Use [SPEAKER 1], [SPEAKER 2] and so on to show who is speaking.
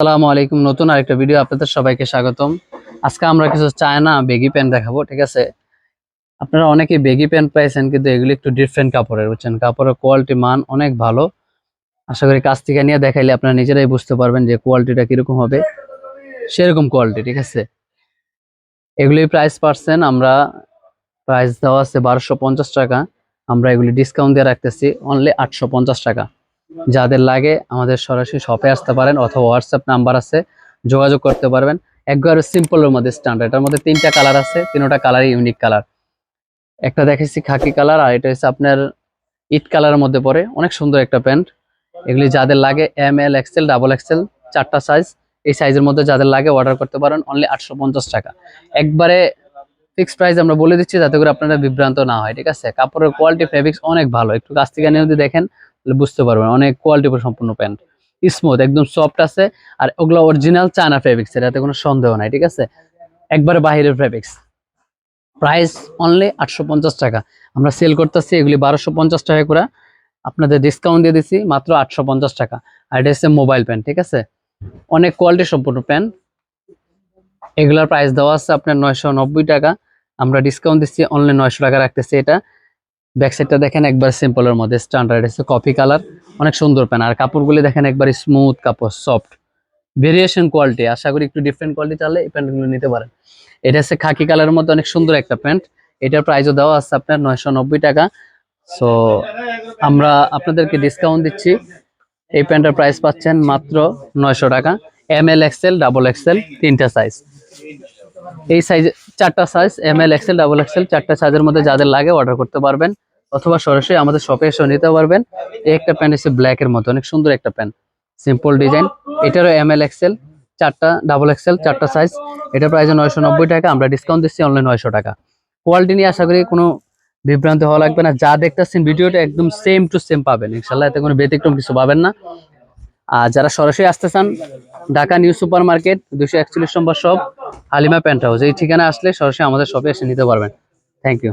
[SPEAKER 1] আসসালামু আলাইকুম। নতুন আরেকটা ভিডিও আপনাদের সবাইকে স্বাগতম। আজকে আমরা কিছু চায়না বেগি প্যান্ট দেখাবো, ঠিক আছে? আপনারা অনেকে বেগি প্যান্ট পাইছেন, কিন্তু এগুলি একটু ডিফারেন্ট কাপড়ের, বুঝছেন? কাপড়ের কোয়ালিটি মান অনেক ভালো। আশা করি কাছ থেকে নিয়ে দেখাইলে আপনারা নিজেরাই বুঝতে পারবেন যে কোয়ালিটিটা কীরকম হবে। সেরকম কোয়ালিটি ঠিক আছে? এগুলি প্রাইস পার্সেন্ট আমরা প্রাইস দেওয়া আছে বারোশো টাকা। আমরা এগুলি ডিসকাউন্ট দিয়ে রাখতেছি অনলি আটশো পঞ্চাশ টাকা। যাদের লাগে আমাদের সরাসরি শপে আসতে পারেন অথবা হোয়াটসঅ্যাপ নাম্বার আছে, যোগাযোগ করতে পারবেন। একবারে সিম্পলের মধ্যে স্ট্যান্ডার্ড এটার মধ্যে তিনটা কালার আছে, তিনটা কালারই ইউনিক কালার একটা দেখেছি খাকি কালার আর এটা হচ্ছে আপনার ইট কালারের মধ্যে পড়ে অনেক সুন্দর একটা প্যান্ট। এগুলি যাদের লাগে M L XL double XL চারটা সাইজ এই সাইজের মধ্যে যাদের লাগে অর্ডার করতে পারেন অনলি আটশো পঞ্চাশ টাকা। একবারে ফিক্স প্রাইস আমরা বলে দিচ্ছি যাতে করে আপনারা বিভ্রান্ত না হয়, ঠিক আছে? কাপড়ের কোয়ালিটি ফেব্রিক্স অনেক ভালো। একটু কাছ থেকে নিয়ে যদি দেখেন বুঝতে পারবেন, অনেক কোয়ালিটি সম্পূর্ণ প্যান্ট স্মুথ একদম সফট আছে, আর ওগুলো অরিজিনাল চায়না ফেব্রিক্স এটাতে কোনো সন্দেহ নাই, ঠিক আছে? একবারে বাহিরের ফেব্রিক্স প্রাইস অনলি আটশো পঞ্চাশ টাকা। আমরা সেল করতেছি এগুলি বারোশো পঞ্চাশ টাকা করে। আপনাদের ডিসকাউন্ট দিয়ে দিছি, মাত্র আটশো পঞ্চাশ টাকা। আর এটা হচ্ছে মোবাইল প্যান্ট ঠিক আছে? অনেক কোয়ালিটি সম্পূর্ণ প্যান্ট এগুলার প্রাইস দেওয়া আছে আপনার নয়শো নব্বই টাকা। আমরা ডিসকাউন্ট দিচ্ছি অনলি নয়শো টাকা রাখতেছি এটা। ব্যাক সাইডটা দেখেন একবার সিম্পলের মধ্যে স্ট্যান্ডার্ড হচ্ছে কফি কালার অনেক সুন্দর প্যান আর কাপড়গুলি দেখেন একবার স্মুথ কাপড় সফট ভেরিয়েশন কোয়ালিটি আশা করি একটু ডিফারেন্ট কোয়ালিটি চাইলে এই প্যান্টগুলো নিতে পারেন। এটা হচ্ছে খাকি কালারের মধ্যে অনেক সুন্দর একটা প্যান্ট এটার প্রাইসও দেওয়া আছে আপনার নয়শো নব্বই টাকা। সো আমরা আপনাদেরকে ডিসকাউন্ট দিচ্ছি। এই প্যান্টের প্রাইস পাচ্ছেন মাত্র নয়শো টাকা। M L XL double XL তিনটা সাইজ এই সাইজ চারটা size M L XL double XL চারটা সাইজের মধ্যে যাদের লাগে অর্ডার করতে পারবেন। অথবা সরাসরি আমাদের শপে এসে নিতে পারবেন। এই একটা প্যান্ট এসে ব্ল্যাক এর মতো, অনেক সুন্দর একটা প্যান্ট সিম্পল ডিজাইন এটারও এম এল এক্সেল চারটা ডাবল এক্সেল চারটা সাইজ এটা প্রাইস নয়শো নব্বই টাকা, আমরা ডিসকাউন্ট দিচ্ছি অনলাইন নয়শো টাকা। কোয়ালিটি নিয়ে আশা করি কোনো বিভ্রান্তি হওয়া লাগবে না। যা দেখতেছেন ভিডিওটা একদম সেম টু সেম পাবেন। ইনশাল্লাহ এতে কোনো ব্যতিক্রম কিছু পাবেন না। আর যারা সরাসরি আসতে চান, ঢাকা নিউ সুপার মার্কেট দুশো একচল্লিশ number shop Halima pant house এই ঠিকানা আসলে সরাসরি আমাদের শপে এসে নিতে পারবেন। Thank you